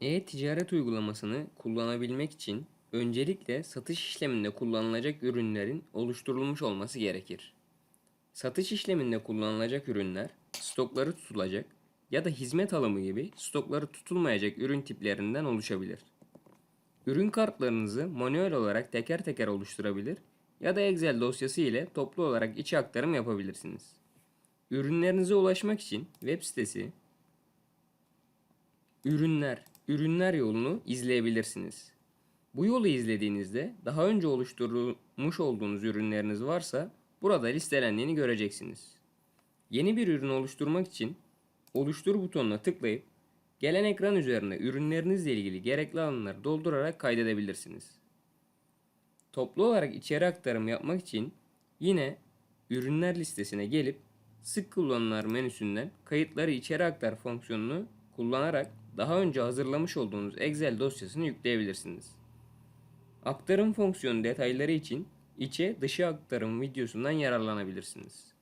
E-ticaret uygulamasını kullanabilmek için öncelikle satış işleminde kullanılacak ürünlerin oluşturulmuş olması gerekir. Satış işleminde kullanılacak ürünler stokları tutulacak ya da hizmet alımı gibi stokları tutulmayacak ürün tiplerinden oluşabilir. Ürün kartlarınızı manuel olarak teker teker oluşturabilir ya da Excel dosyası ile toplu olarak içe aktarım yapabilirsiniz. Ürünlerinize ulaşmak için web sitesi Ürünler, ürünler yolunu izleyebilirsiniz. Bu yolu izlediğinizde daha önce oluşturmuş olduğunuz ürünleriniz varsa burada listelendiğini göreceksiniz. Yeni bir ürün oluşturmak için oluştur butonuna tıklayıp gelen ekran üzerine ürünlerinizle ilgili gerekli alanları doldurarak kaydedebilirsiniz. Toplu olarak içeri aktarım yapmak için yine ürünler listesine gelip sık kullanılan menüsünden kayıtları içeri aktar fonksiyonunu kullanarak daha önce hazırlamış olduğunuz Excel dosyasını yükleyebilirsiniz. Aktarım fonksiyonu detayları için içe dışı aktarım videosundan yararlanabilirsiniz.